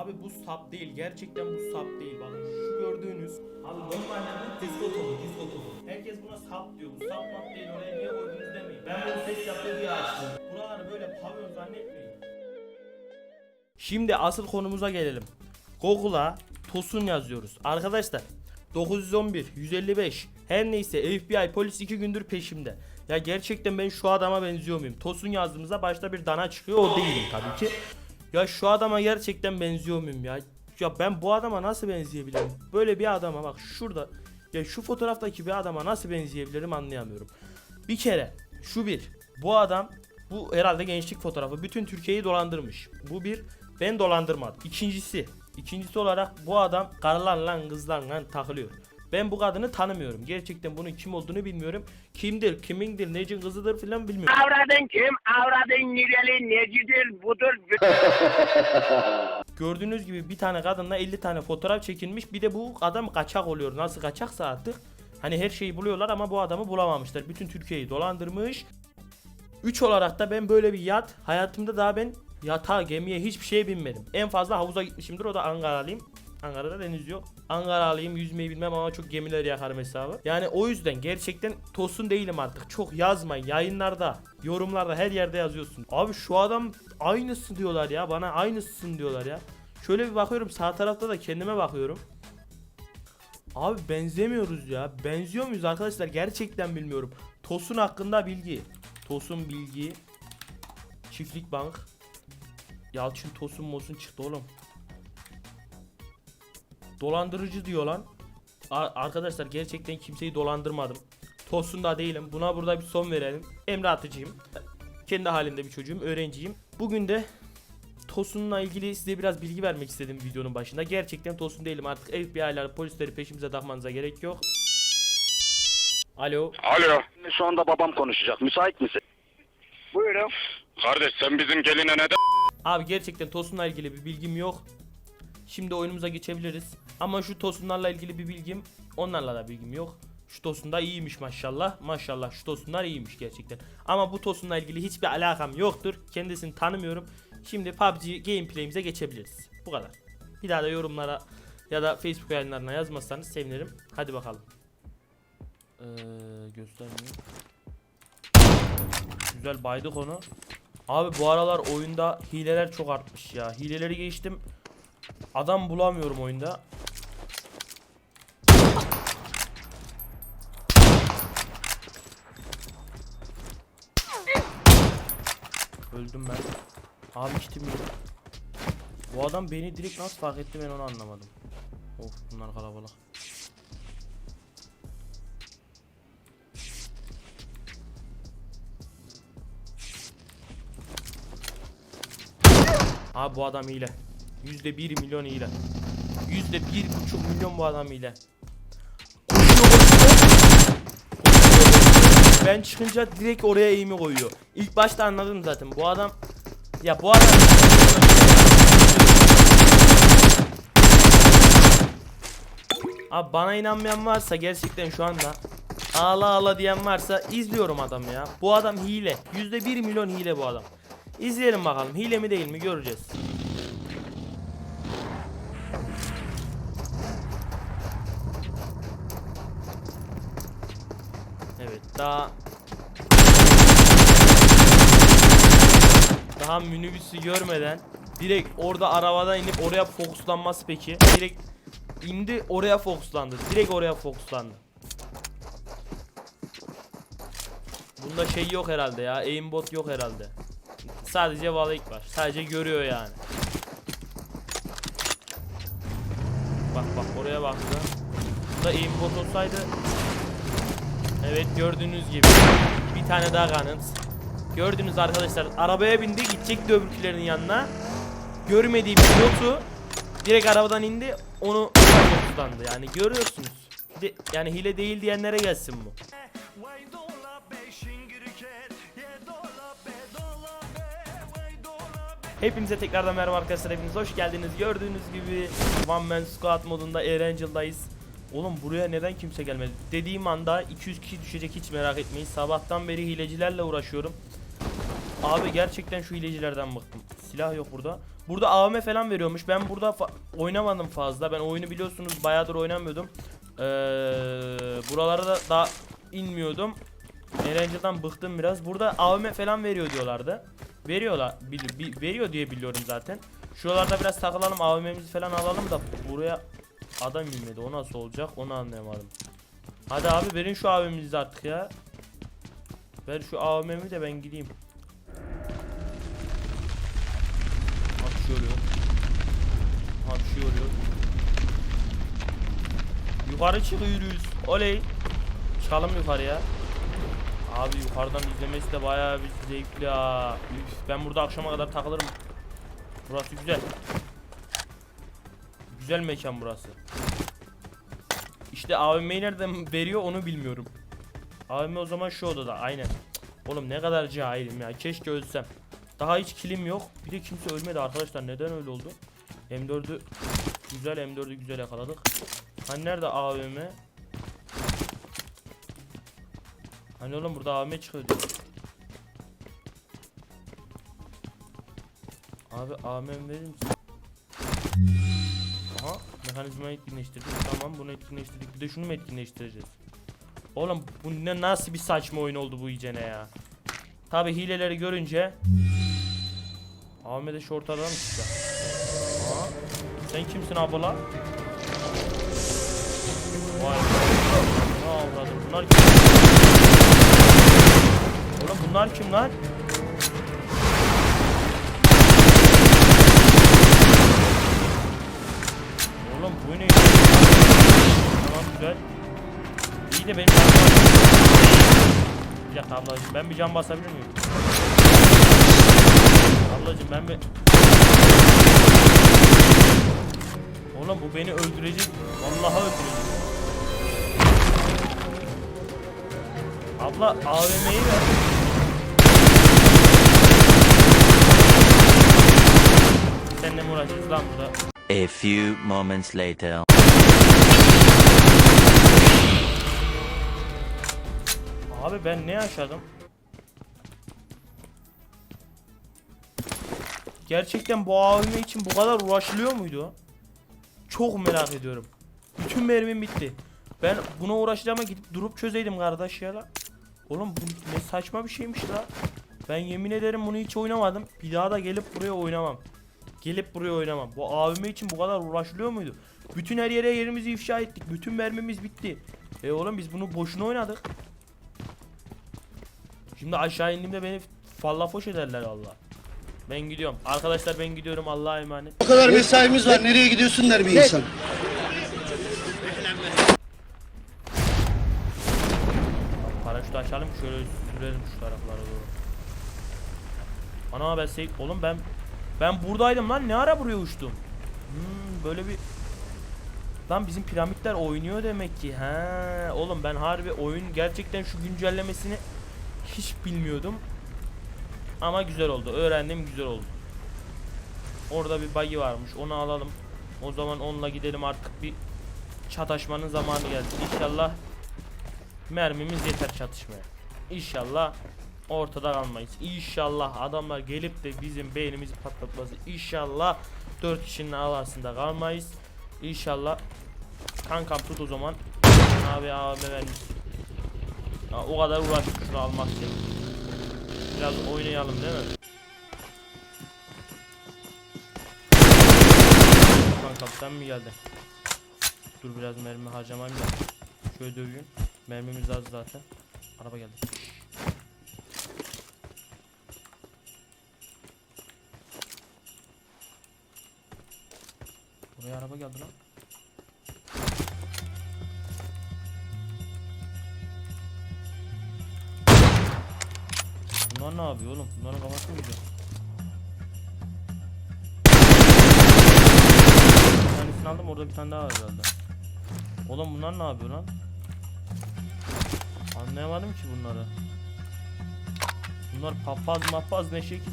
Abi bu sap değil. Gerçekten bu sap değil. Bakın şu gördüğünüz. Abi normalde bu disko topu, disko topu. Herkes buna sap diyor. Bu sap map değil. Oraya niye koydunuz demeyin. Ben bunu ses yaptı diye açtım. Buraları böyle pavyon zannetmeyin. Şimdi asıl konumuza gelelim. Google'a Tosun yazıyoruz. Arkadaşlar 911, 155 her neyse FBI polis 2 gündür peşimde. Ya gerçekten ben şu adama benziyor muyum? Tosun yazdığımızda başta bir dana çıkıyor o değilim tabii ki. Ya şu adama gerçekten benziyor muyum ya? Ya ben bu adama nasıl benzeyebilirim? Böyle bir adama bak şurada ya şu fotoğraftaki bir adama nasıl benzeyebilirim anlayamıyorum. Bir kere şu bir bu adam bu herhalde gençlik fotoğrafı bütün Türkiye'yi dolandırmış. Bu bir ben dolandırmadım. İkincisi ikincisi olarak bu adam karılarla kızlarla takılıyor. Ben bu kadını tanımıyorum. Gerçekten bunun kim olduğunu bilmiyorum. Kimdir, kimindir, necin kızıdır filan bilmiyorum. Avradın kim? Avradın nireli necidir budur. Gördüğünüz gibi bir tane kadınla 50 tane fotoğraf çekilmiş. Bir de bu adam kaçak oluyor. Nasıl kaçaksa artık. Hani her şeyi buluyorlar ama bu adamı bulamamışlar. Bütün Türkiye'yi dolandırmış. 3 olarak da ben böyle bir yat hayatımda daha ben yatağa gemiye hiçbir şeye binmedim. En fazla havuza gitmişimdir o da Ankaralıyım. Ankara'da deniz yok. Ankaralıyım yüzmeyi bilmem ama çok gemiler yakarım hesabı. Yani o yüzden gerçekten tosun değilim artık. Çok yazmayın yayınlarda, yorumlarda her yerde yazıyorsun. Abi şu adam aynısı diyorlar ya bana aynısın diyorlar ya. Şöyle bir bakıyorum sağ tarafta da kendime bakıyorum. Abi benzemiyoruz ya. Benziyor muyuz arkadaşlar? Gerçekten bilmiyorum. Tosun hakkında bilgi. Tosun bilgi. Çiftlik bank. Yalçın Tosun Mosun çıktı oğlum. Dolandırıcı diyor lan. A- arkadaşlar gerçekten kimseyi dolandırmadım. Tosun da değilim. Buna burada bir son verelim. Emre Atıcıyım. Kendi halinde bir çocuğum. Öğrenciyim. Bugün de Tosun'la ilgili size biraz bilgi vermek istedim videonun başında. Gerçekten Tosun değilim artık FBI'lar polisleri peşimize takmanıza gerek yok. Alo. Alo. Şu anda babam konuşacak. Müsait misin? Buyurun. Kardeş sen bizim geline neden? Abi gerçekten Tosun'la ilgili bir bilgim yok. Şimdi oyunumuza geçebiliriz. Ama şu Tosunlarla ilgili bir bilgim, onlarla da bilgim yok. Şu Tosun da iyiymiş maşallah. Maşallah şu Tosunlar iyiymiş gerçekten. Ama bu Tosun'la ilgili hiçbir alakam yoktur. Kendisini tanımıyorum. Şimdi PUBG gameplay'imize geçebiliriz. Bu kadar. Bir daha da yorumlara ya da Facebook yayınlarına yazmazsanız sevinirim. Hadi bakalım. Ee, göstermiyor. Güzel baydık onu. Abi bu aralar oyunda hileler çok artmış ya. Hileleri geçtim. Adam bulamıyorum oyunda. Öldüm ben. Abi kitim yok. Bu adam beni direkt nasıl fark etti ben onu anlamadım. Of bunlar kalabalık. Abi bu adam hile. Yüzde bir milyon hile. Yüzde bir buçuk milyon bu adam hile. Ben çıkınca direkt oraya eğimi koyuyor. İlk başta anladım zaten. Bu adam ya bu adam Abi bana inanmayan varsa gerçekten şu anda ağla ağla diyen varsa izliyorum adamı ya. Bu adam hile. Yüzde bir milyon hile bu adam. İzleyelim bakalım hile mi değil mi göreceğiz. Evet daha daha minibüsü görmeden direkt orada arabadan inip oraya fokuslanması peki. Direkt indi oraya fokuslandı. Direkt oraya fokuslandı. Bunda şey yok herhalde ya. Aimbot yok herhalde. Sadece Valek var. Sadece görüyor yani. Bak bak oraya baktı. Bunda aimbot olsaydı Evet gördüğünüz gibi bir tane daha kanıt. Gördünüz arkadaşlar arabaya bindi gidecekti öbürkülerin yanına. Görmediği bir botu direkt arabadan indi onu kullandı. Yani görüyorsunuz. De- yani hile değil diyenlere gelsin bu. Hepinize tekrardan merhaba arkadaşlar hepiniz hoş geldiniz. Gördüğünüz gibi One Man Squad modunda Erangel'dayız. Oğlum buraya neden kimse gelmedi? Dediğim anda 200 kişi düşecek hiç merak etmeyin. Sabahtan beri hilecilerle uğraşıyorum. Abi gerçekten şu hilecilerden bıktım. silah yok burada. Burada AVM falan veriyormuş. Ben burada fa- oynamadım fazla. Ben oyunu biliyorsunuz bayağıdır oynamıyordum. Ee, buralara da daha inmiyordum. Eğlenceden bıktım biraz. Burada AVM falan veriyor diyorlardı. Veriyorlar. bil- bi- veriyor diye biliyorum zaten. Şuralarda biraz takılalım AVM'mizi falan alalım da buraya adam inmedi. O nasıl olacak onu anlayamadım. Hadi abi verin şu AVM'mizi artık ya. Ver şu AVM'mi de ben gideyim. Yukarı çıkıyoruz. Oley. Çıkalım yukarıya. Abi yukarıdan izlemesi de bayağı bir zevkli ha. Ben burada akşama kadar takılırım. Burası güzel. Güzel mekan burası. İşte AVM'yi nereden veriyor onu bilmiyorum. AVM o zaman şu odada aynen. Oğlum ne kadar cahilim ya. Keşke ölsem. Daha hiç kilim yok. Bir de kimse ölmedi arkadaşlar. Neden öyle oldu? M4'ü güzel M4'ü güzel yakaladık. Hani nerede AVM? Hani oğlum burada AVM çıkıyordu. Abi AVM verir misin? Aha mekanizmayı etkinleştirdik. Tamam bunu etkinleştirdik. Bir de şunu mu etkinleştireceğiz? Oğlum bu ne nasıl bir saçma oyun oldu bu iyicene ya. Tabi hileleri görünce Ahmet'e şu ortadan mı çıktı? Sen kimsin abla? Vay. Ne avradım bunlar kim? Oğlum bunlar kim lan? Oğlum bu ne? Tamam güzel. İyi de benim Bir dakika ablacığım ben bir can basabilir miyim? Ablacığım ben bir... Oğlum bu beni öldürecek. Vallahi öldürecek. Abla AVM'yi ver. Seninle mi uğraşacağız lan burada? A few moments later. Abi ben ne yaşadım? Gerçekten bu AVM için bu kadar uğraşılıyor muydu? Çok merak ediyorum. Bütün mermim bitti. Ben buna uğraşacağıma gidip durup çözeydim kardeş ya. Oğlum bu ne saçma bir şeymiş la. Ben yemin ederim bunu hiç oynamadım. Bir daha da gelip buraya oynamam. Gelip buraya oynamam. Bu AVM için bu kadar uğraşılıyor muydu? Bütün her yere yerimizi ifşa ettik. Bütün mermimiz bitti. E oğlum biz bunu boşuna oynadık. Şimdi aşağı indiğimde beni fallafoş ederler valla. Ben gidiyorum. Arkadaşlar ben gidiyorum. Allah'a emanet. O kadar mesaimiz var. Nereye gidiyorsun der bir insan. Açalım şöyle sürelim şu taraflara doğru. Ana ben şey oğlum ben ben buradaydım lan ne ara buraya uçtum? Hmm, böyle bir Lan bizim piramitler oynuyor demek ki. He, oğlum ben harbi oyun gerçekten şu güncellemesini hiç bilmiyordum. Ama güzel oldu. Öğrendim güzel oldu. Orada bir buggy varmış. Onu alalım. O zaman onunla gidelim artık bir çataşmanın zamanı geldi. İnşallah mermimiz yeter çatışmaya. İnşallah ortada kalmayız. İnşallah adamlar gelip de bizim beynimizi patlatmaz. İnşallah 4 kişinin arasında kalmayız. İnşallah kankam tut o zaman. Abi abi vermiş. Ya, o kadar uğraştık şunu almak için. Biraz oynayalım değil mi? Kankam sen mi geldin? Dur biraz mermi harcamayayım da. Şöyle döveyim. Mermimiz az zaten. Araba geldi. Buraya araba geldi lan. Bunlar ne yapıyor oğlum? Bunların kafası mı? Bir tanesini aldım orada bir tane daha var herhalde. Oğlum bunlar ne yapıyor lan? Anlayamadım ki bunları. Bunlar papaz mapaz ne şekil.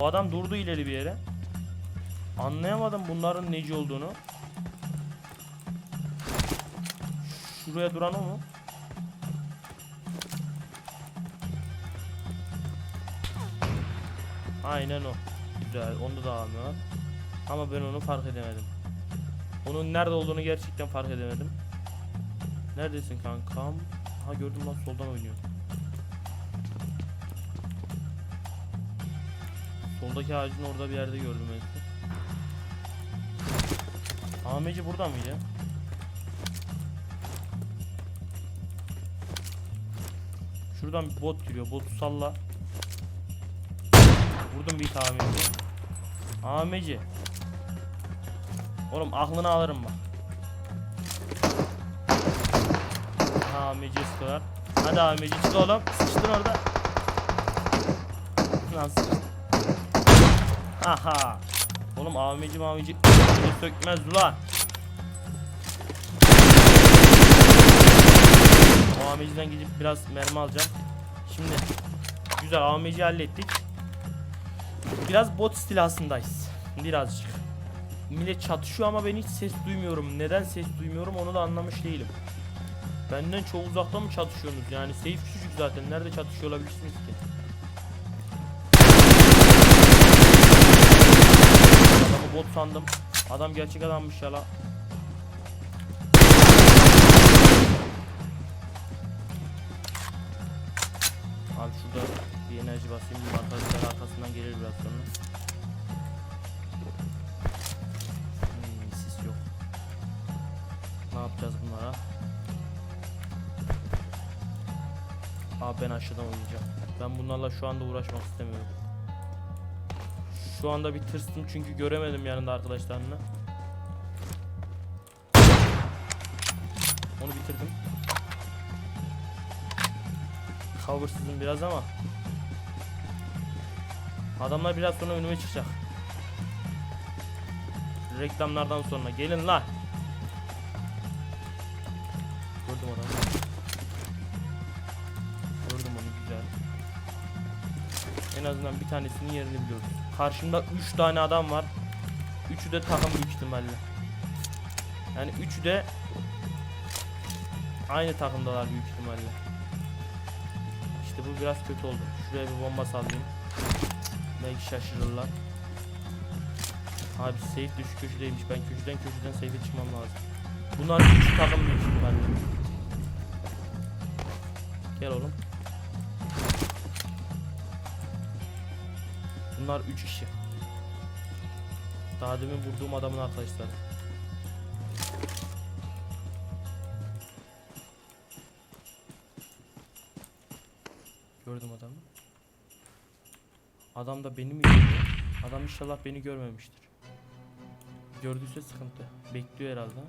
Bu adam durdu ileri bir yere. Anlayamadım bunların neci olduğunu. Şuraya duran o mu? Aynen o. Güzel. Onda da var. Ama ben onu fark edemedim. Onun nerede olduğunu gerçekten fark edemedim. Neredesin kankam? Ha gördüm lan soldan oynuyor. Soldaki ağacın orada bir yerde gördüm en son. Ameci burada mıydı? Şuradan bir bot giriyor. Botu salla. Vurdum bir tane ameci. Ameci. Oğlum aklını alırım bak. Ameci sıkıyorlar. Hadi çık oğlum. Sıçtın orada. Sıçtın. Aha. Oğlum ameci mameci sökmez ulan. O ameciden gidip biraz mermi alacağım. Şimdi güzel ameci hallettik. Biraz bot istilasındayız. Birazcık. Millet çatışıyor ama ben hiç ses duymuyorum. Neden ses duymuyorum onu da anlamış değilim. Benden çok uzakta mı çatışıyorsunuz? Yani safe küçücük zaten. Nerede çatışıyor olabilirsiniz ki? Adamı bot sandım. Adam gerçek adammış ya la. Abi şurada bir enerji basayım. Arkadaşlar arkasından gelir biraz sonra. Aşağıdan oynayacağım. Ben bunlarla şu anda uğraşmak istemiyorum. Şu anda bir tırstım çünkü göremedim yanında arkadaşlarını. Onu bitirdim. Coversızım biraz ama Adamlar biraz sonra önüme çıkacak. Reklamlardan sonra gelin la. Azından bir tanesinin yerini biliyoruz. Karşımda 3 tane adam var. Üçü de takım büyük ihtimalle. Yani üçü de aynı takımdalar büyük ihtimalle. İşte bu biraz kötü oldu. Şuraya bir bomba sallayayım. Belki şaşırırlar. Abi safe düşük köşedeymiş. Ben köşeden köşeden safe'e çıkmam lazım. Bunlar üç takım büyük ihtimalle. Gel oğlum. Bunlar 3 kişi. Daha demin vurduğum adamın arkadaşları. Gördüm adamı. Adam da beni mi görüyor? Adam inşallah beni görmemiştir. Gördüyse sıkıntı. Bekliyor herhalde.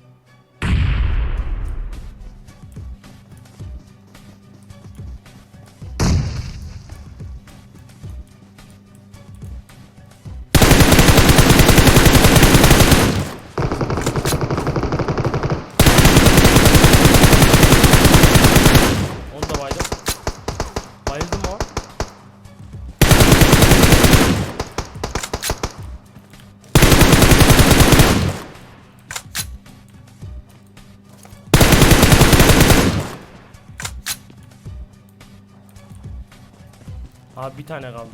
Abi bir tane kaldı.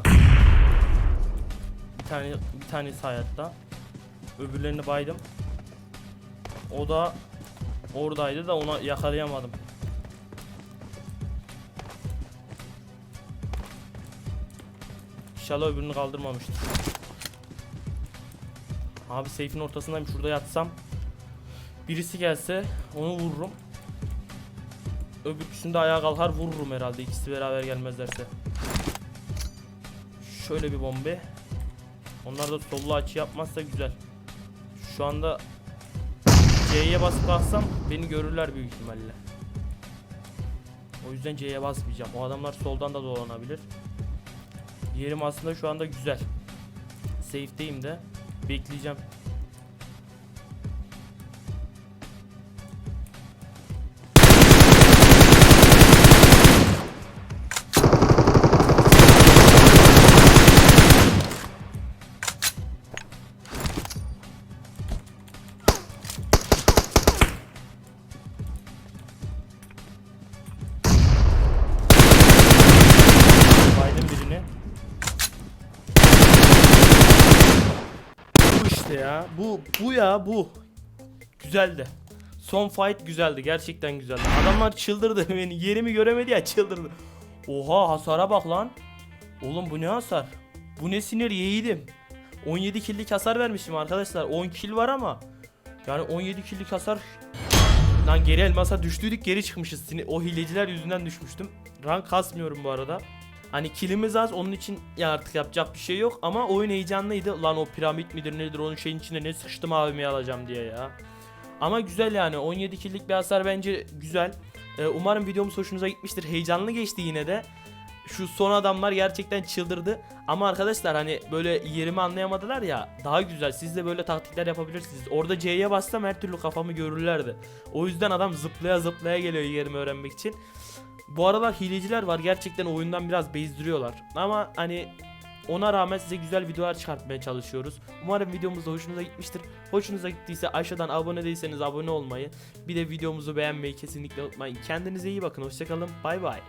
Bir tane bir tanesi hayatta. Öbürlerini baydım. O da oradaydı da ona yakalayamadım. İnşallah öbürünü kaldırmamıştır. Abi seyfin ortasındayım şurada yatsam. Birisi gelse onu vururum. Öbürküsünde de ayağa kalkar vururum herhalde ikisi beraber gelmezlerse. Şöyle bir bombe. Onlar da sollu açı yapmazsa güzel. Şu anda C'ye basıp kalksam beni görürler büyük ihtimalle. O yüzden C'ye basmayacağım. O adamlar soldan da dolanabilir. Yerim aslında şu anda güzel. Safe'deyim de. Bekleyeceğim. Ya. Bu bu ya bu. Güzeldi. Son fight güzeldi. Gerçekten güzeldi. Adamlar çıldırdı. Beni yerimi göremedi ya çıldırdı. Oha hasara bak lan. Oğlum bu ne hasar? Bu ne sinir yiğidim. 17 killik hasar vermişim arkadaşlar. 10 kill var ama. Yani 17 killik hasar. Lan geri elmasa düştüydük geri çıkmışız. O hileciler yüzünden düşmüştüm. Rank kasmıyorum bu arada. Hani kilimiz az onun için ya artık yapacak bir şey yok ama oyun heyecanlıydı. Lan o piramit midir nedir onun şeyin içine ne sıçtım abimi alacağım diye ya. Ama güzel yani 17 killik bir hasar bence güzel. Ee, umarım videomuz hoşunuza gitmiştir. Heyecanlı geçti yine de. Şu son adamlar gerçekten çıldırdı. Ama arkadaşlar hani böyle yerimi anlayamadılar ya. Daha güzel. Siz de böyle taktikler yapabilirsiniz. Orada C'ye bassam her türlü kafamı görürlerdi. O yüzden adam zıplaya zıplaya geliyor yerimi öğrenmek için. Bu aralar hileciler var. Gerçekten oyundan biraz bezdiriyorlar. Ama hani ona rağmen size güzel videolar çıkartmaya çalışıyoruz. Umarım videomuz da hoşunuza gitmiştir. Hoşunuza gittiyse aşağıdan abone değilseniz abone olmayı, bir de videomuzu beğenmeyi kesinlikle unutmayın. Kendinize iyi bakın. Hoşçakalın. Bay bay.